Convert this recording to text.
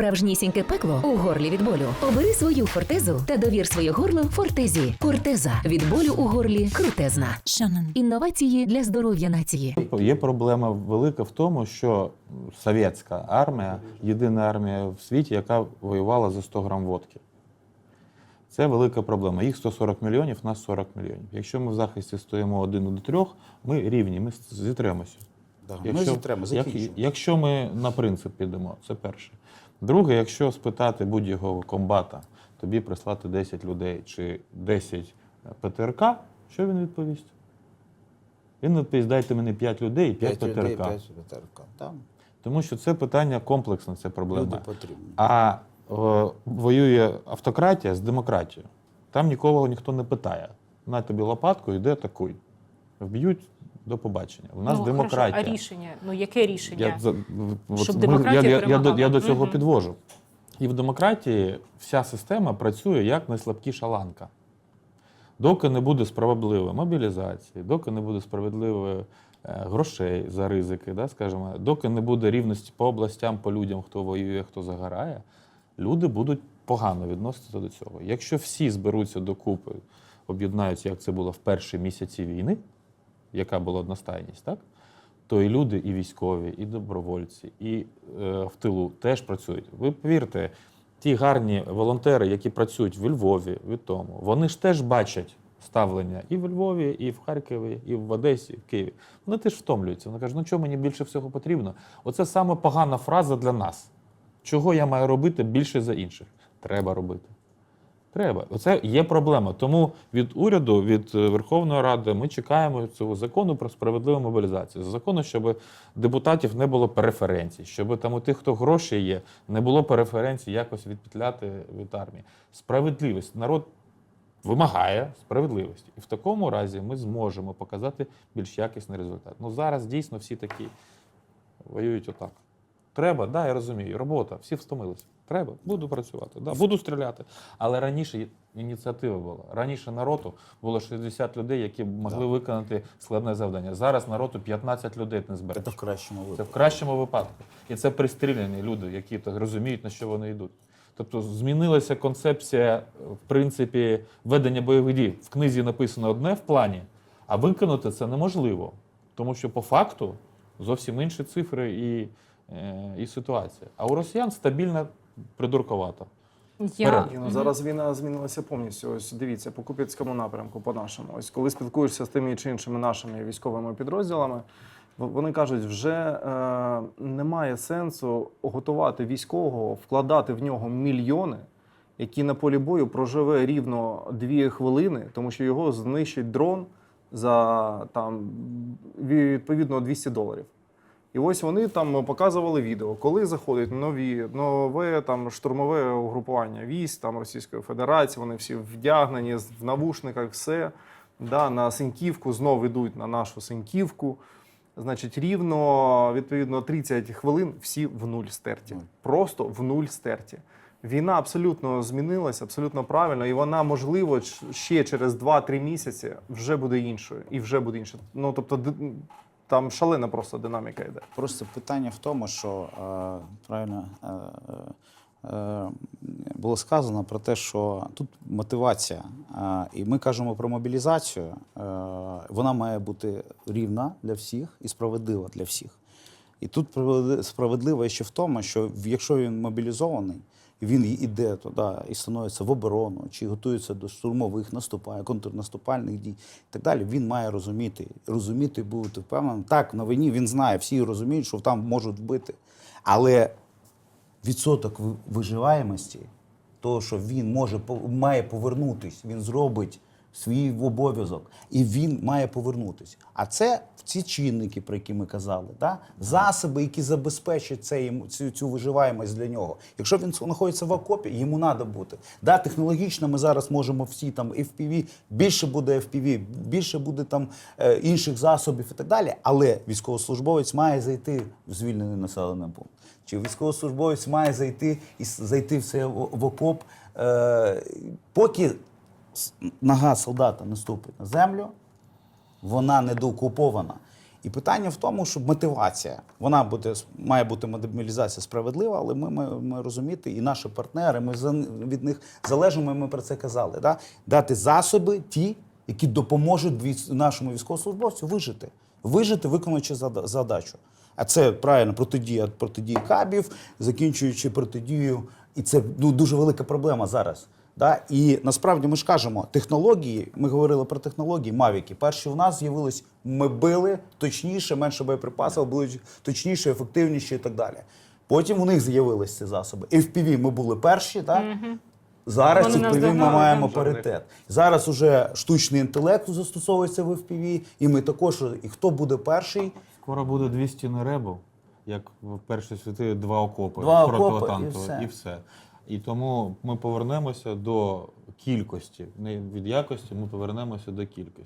справжнісіньке пекло у горлі від болю. Обери свою фортезу та довір своє горло фортезі. Фортеза від болю у горлі крутезна. Шанон. Інновації для здоров'я нації. Є проблема велика в тому, що совєтська армія єдина армія в світі, яка воювала за 100 грам водки. Це велика проблема. Їх 140 мільйонів, нас 40 мільйонів. Якщо ми в захисті стоїмо один до трьох, ми рівні, ми зітремося. Да, ми зітремо, як- якщо ми на принцип підемо, це перше. Друге, якщо спитати будь-якого комбата, тобі прислати 10 людей чи 10 ПТРК, що він відповість? Він відповість, дайте мені 5 людей і 5 П'ять людей, ПТРК. п'ять ПТРК. Там Тому що це питання комплексне, це проблема. люди потрібні. А е, воює автократія з демократією. Там нікого ніхто не питає. На тобі лопатку, йди атакуй. Вб'ють до побачення. У нас ну, демократія. Хорошо, а рішення? Ну яке рішення? Я, от Щоб демократія я, я, я, до, я до цього Мгм. підвожу. І в демократії вся система працює як найслабкіша ланка. Доки не буде справедливої мобілізації, доки не буде справедливої е, грошей за ризики, да, скажімо, доки не буде рівності по областям, по людям, хто воює, хто загорає, люди будуть погано відноситися до цього. Якщо всі зберуться докупи, об'єднаються, як це було в перші місяці війни, яка була одностайність, так? то і люди, і військові, і добровольці, і е, в тилу теж працюють. Ви повірте, ті гарні волонтери, які працюють в Львові, в тому, вони ж теж бачать ставлення і в Львові, і в Харкові, і в Одесі, і в Києві. Вони теж втомлюються. Вони кажуть, ну чого мені більше всього потрібно? Оце саме погана фраза для нас. Чого я маю робити більше за інших? Треба робити. Треба. Оце є проблема. Тому від уряду, від е, Верховної Ради ми чекаємо цього закону про справедливу мобілізацію. Закону, щоб депутатів не було преференцій, щоб там у тих, хто гроші є, не було преференцій якось відпетляти від армії. Справедливість. Народ вимагає справедливості. І в такому разі ми зможемо показати більш якісний результат. Ну зараз дійсно всі такі воюють отак. Треба, да, я розумію. Робота, всі встомилися. Треба, буду працювати, да, буду стріляти. Але раніше ініціатива була. Раніше народу було 60 людей, які могли виконати складне завдання. Зараз народу 15 людей не збере. Це в кращому Це в кращому випадку. І це пристріляні люди, які так розуміють, на що вони йдуть. Тобто змінилася концепція, в принципі, ведення бойових дій. В книзі написано одне в плані, а виконати це неможливо. Тому що по факту зовсім інші цифри і, е, і ситуація. А у росіян стабільна придурковата. Я... Ні, ну, зараз війна змінилася повністю. Ось дивіться, по Куп'янському напрямку, по нашому. Ось коли спілкуєшся з тими чи іншими нашими військовими підрозділами, вони кажуть, вже е, немає сенсу готувати військового, вкладати в нього мільйони, які на полі бою проживе рівно дві хвилини, тому що його знищить дрон за там відповідно 200 доларів. І ось вони там показували відео, коли заходять нові нове там штурмове угрупування військ там Російської Федерації. Вони всі вдягнені в навушниках, все да, на Синьківку, знов йдуть на нашу Синьківку. Значить, рівно відповідно 30 хвилин всі в нуль стерті. Просто в нуль стерті. Війна абсолютно змінилася, абсолютно правильно, і вона, можливо, ще через 2-3 місяці вже буде іншою. І вже буде інше. Ну тобто, там шалена просто динаміка йде. Просто питання в тому, що е, правильно е, е, було сказано про те, що тут мотивація. І ми кажемо про мобілізацію. Вона має бути рівна для всіх і справедлива для всіх. І тут справедли- справедливо ще в тому, що якщо він мобілізований, він іде туди і становиться в оборону, чи готується до штурмових наступань, контрнаступальних дій і так далі, він має розуміти, розуміти бути впевненим. Так, на війні він знає, всі розуміють, що там можуть вбити. Але відсоток виживаємості, того, що він може має повернутись, він зробить свій обов'язок, і він має повернутись. А це ці чинники, про які ми казали, да? засоби, які забезпечать це, йому- цю, цю виживаємость для нього. Якщо він знаходиться в окопі, йому треба бути. Да, технологічно ми зараз можемо всі там FPV, більше буде FPV, більше буде там е, інших засобів і так далі. Але військовослужбовець має зайти в звільнений населений пункт. Чи військовослужбовець має зайти і зайти в це в окоп, е, поки нога солдата не ступить на землю, вона недоокупована. І питання в тому, що мотивація вона буде має бути мобілізація справедлива, але ми маємо розуміти, і наші партнери, ми за- від них залежимо. Ми про це казали. Да? Дати засоби ті, які допоможуть нашому військовослужбовцю вижити, вижити, виконуючи зада- задачу. А це правильно протидія протидії кабів, закінчуючи протидію, і це ну, дуже велика проблема зараз. Да? І насправді ми ж кажемо, технології, ми говорили про технології, мавіки. Перші у нас з'явились, ми били точніше, менше боєприпасів, були точніше, ефективніші і так далі. Потім у них з'явилися ці засоби. FPV ми були перші, так? Зараз Вони FPV ми маємо паритет. Зараз уже штучний інтелект застосовується в FPV, і ми також, і хто буде перший, Скоро буде дві стіни ребу, як в першій світи два окопи Два окопи, і все. і все. І тому ми повернемося до кількості, не від якості, ми повернемося до кількості.